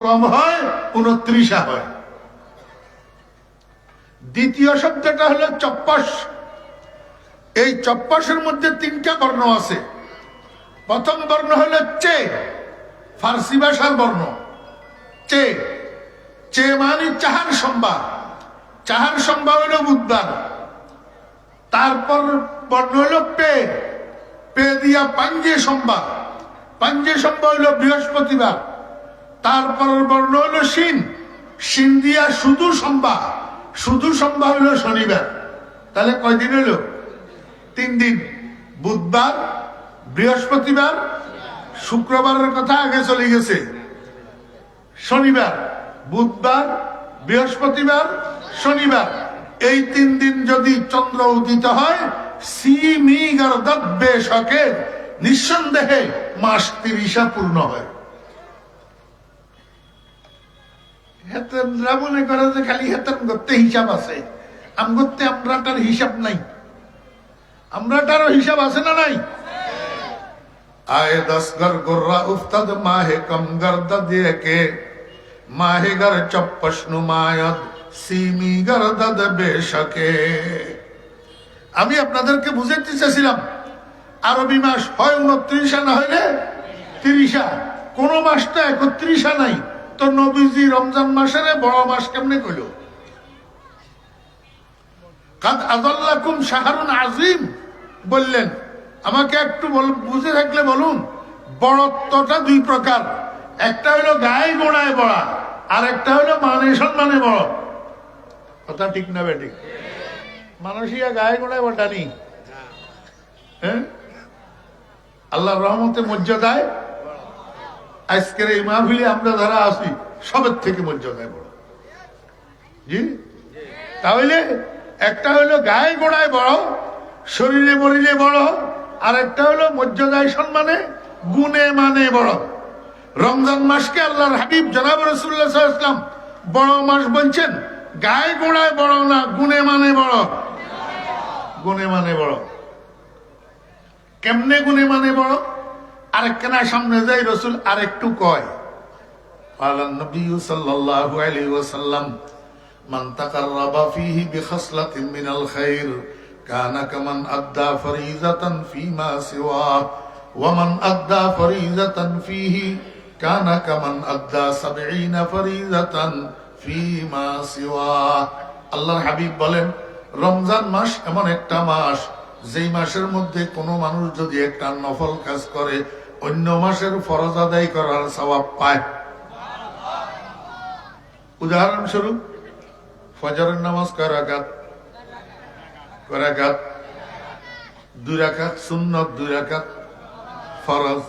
কম হয়, উনত্রিশা হয়। দ্বিতীয় শব্দটা হলো চপ্পস এই চপ্পসের মধ্যে তিনটা বর্ণ আছে। প্রথম বর্ণ হলো চে, ফার্সি ভাষার বর্ণ। চে চে মানে চাহার সম্বা চাহার সম্বা হলো বুধবার তারপর বর্ণ হলো পে। পে দিয়া পাঞ্জে সম্বা পাঞ্জে সম্বা হলো বৃহস্পতিবার। তারপর বর্ণ হলো শিন। শিন দিয়া শুধু সম্বা শুধু সম্বা হলো শনিবার। তাহলে কয়দিন হলো? তিন দিন। বুধবার, বৃহস্পতিবার, শুক্রবারের কথা আগে চলে গেছে। শনিবার, বুধবার, বৃহস্পতিবার, শনিবার। এই তিন দিন যদি চন্দ্র উদিত হয়, সিমি নিঃসন্দেহে মাস তিরিশা পূর্ণ হয়। হেতেনরা মনে করে যে খালি হেতেন করতে হিসাব আছে। আম করতে আমরাটার হিসাব নাই। আমরাটারও হিসাব আছে না নাই? আয় দসগর গোর্রা উফতাদ মাহে কম গর্দ দিয়ে কে। মাহে গর চপ্পস নুমায়ত সিমি গর্দদ বেশকে আমি আপনাদেরকে বুঝাতে চেয়েছিলাম আরবি মাস হয় উনত্রিশা না হইলে তিরিশা। কোন মাস মাসটা একত্রিশা নাই। তো নবীজি রমজান মাসের বড় মাস কেমনে কইল? শাহরুন আজিম বললেন। আমাকে একটু বুঝে থাকলে বলুন, বড়ত্বটা দুই প্রকার। একটা হলো গায়ে গোড়ায় বড়া, আর একটা হলো মানে সম্মানে বড়। কথা ঠিক না বেঠিক মানুষিয়া গায়ে গোড়ায় বটানি হ্যাঁ? আল্লাহর রহমতে মর্যাদায় আজকের এই মাহফিলে আমরা যারা আছি, সবের থেকে মর্যাদায় বড়। জি? তাহলে একটা হলো গায়ে গোড়ায় বড়, শরীরে মরিলে বড় আর একটা হলো মর্যাদায় সম্মানে, গুণে মানে বড়। রমজান মাসকে আল্লাহর হাবিব জনাব রসুল্লাহ ইসলাম বড় মাস বলছেন, গায়ে গোড়ায় বড় না, গুণে মানে বড়? গুণে মানে বড়। কেমনে গুণে মানে বড়? আরেকখানা সামনে যাই রসুল আরেকটু কয় নবী কামান আদ্দা কামান আদ্দা সিওয়া। হাবিব বলেন, রমজান মাস এমন একটা মাস, যেই মাসের মধ্যে কোনো মানুষ যদি একটা নফল কাজ করে অন্য মাসের ফরজ আদায় করার স্বভাব পায়। উদাহরণস্বরূপ, ফজরের নামাজ কয় রাকাত? কয় রাকাত? দুই রাকাত সুন্নত, দুই রাকাত ফরজ।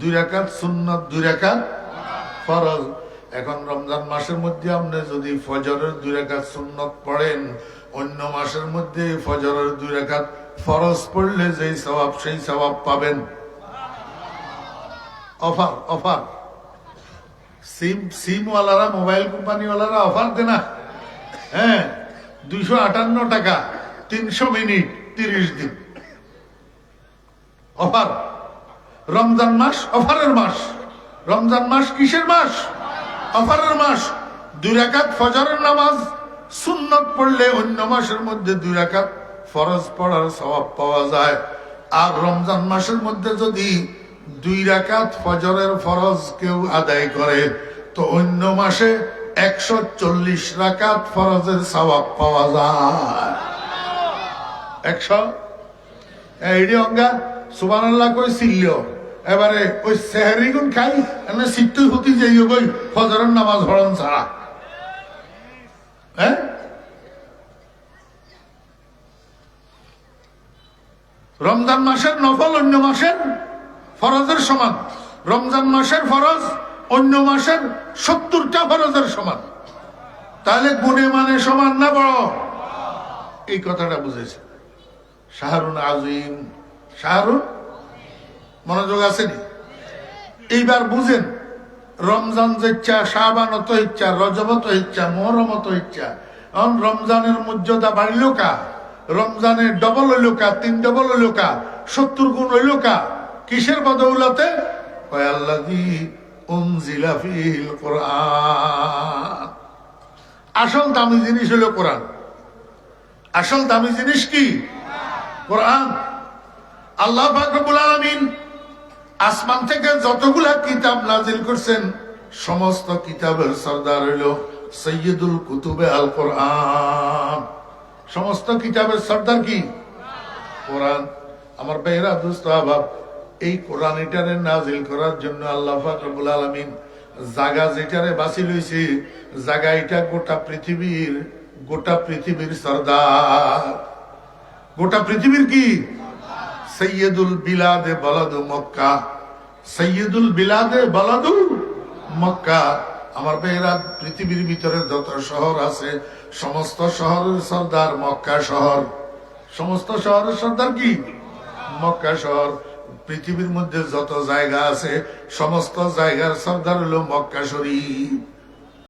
দুই রাকাত সুন্নত, দুই রাকাত ফরজ। এখন রমজান মাসের মধ্যে আপনি যদি ফজরের দুই রাকাত সুন্নত পড়েন, অন্য মাসের মধ্যে ফজরের দুই রাকাত ফরজ পড়লে যেই স্বভাব সেই স্বভাব পাবেন। Offer offer. সিম, সিমওয়ালারা, মোবাইল কোম্পানিওয়ালারা অফার দে না হ্যাঁ দুইশো আটান্ন টাকা, তিনশো মিনিট, তিরিশ দিন। অফার। রমজান মাস, অফারের মাস। রমজান মাস কিসের মাস? অফারের মাস। দুই রাকাত ফজরের নামাজ, সুন্নত পড়লে অন্য মাসের মধ্যে দুই রাকাত ফরজ পড়ার স্বভাব পাওয়া যায়। আর রমজান মাসের মধ্যে যদি দুই রাকাত ফজরের ফরজ কেউ আদায় করে, তো অন্য মাসে একশো চল্লিশ রাকাত ফরজের স্বভাব পাওয়া যায়। একশো? অঙ্গা কই ছিল এবারে ওই সেহারি গুন খাই গই ফজরের নামাজ হরণ ছাড়া। হ্যাঁ? রমজান মাসের নফল অন্য মাসের? ফরজের সমান। রমজান মাসের ফরজ, অন্য মাসের সত্তরটা ফরজের সমান। তাহলে গুণে মানে সমান না বড়? এই কথাটা বুঝেছে শাহরুন আজিম। শাহরুন? মনোযোগ আসেনি? এইবার বুঝেন। রমজান যে ইচ্ছা শাহবান অত ইচ্ছা, রজবত ইচ্ছা মোহরম ইচ্ছা। এখন রমজানের মর্যাদা বাড়িল কা? রমজানের ডবল হইল কা? তিন ডবল হইল কা? সত্তর গুণ হইল কা? কিসের বদৌলতে? আসল দামি জিনিস হলো কোরআন। আসল দামি জিনিস কি? কোরআন। আল্লাহ ফাকরুল আলমিন আসমান থেকে যতগুলা কিতাব নাজিল করছেন, সমস্ত কিতাবের সর্দার হইল সৈয়দুল কুতুবে আল কোরআন। সমস্ত কিতাবের সর্দার কি? কোরআন। আমার বেহরা, দুস্ত আবাব এই কোরআন এটারে নাজিল করার জন্য আল্লাহ ফাকরুল আলমিন জাগা যেটারে বাছি লইছে, জাগা এটা গোটা পৃথিবীর গোটা পৃথিবীর সর্দার। গোটা পৃথিবীর কি? সৈয়দুল বিলাদে বলাদু মক্কা। সৈয়দুল বিলাদে বলাদু মক্কা। আমার বেহরা, পৃথিবীর ভিতরে যত শহর আছে, সমস্ত শহরের সর্দার মক্কা শহর। সমস্ত শহরের সর্দার কি? মক্কা শহর। পৃথিবীর মধ্যে যত জায়গা আছে সমস্ত জায়গার সর্দার হলো মক্কা শরীফ।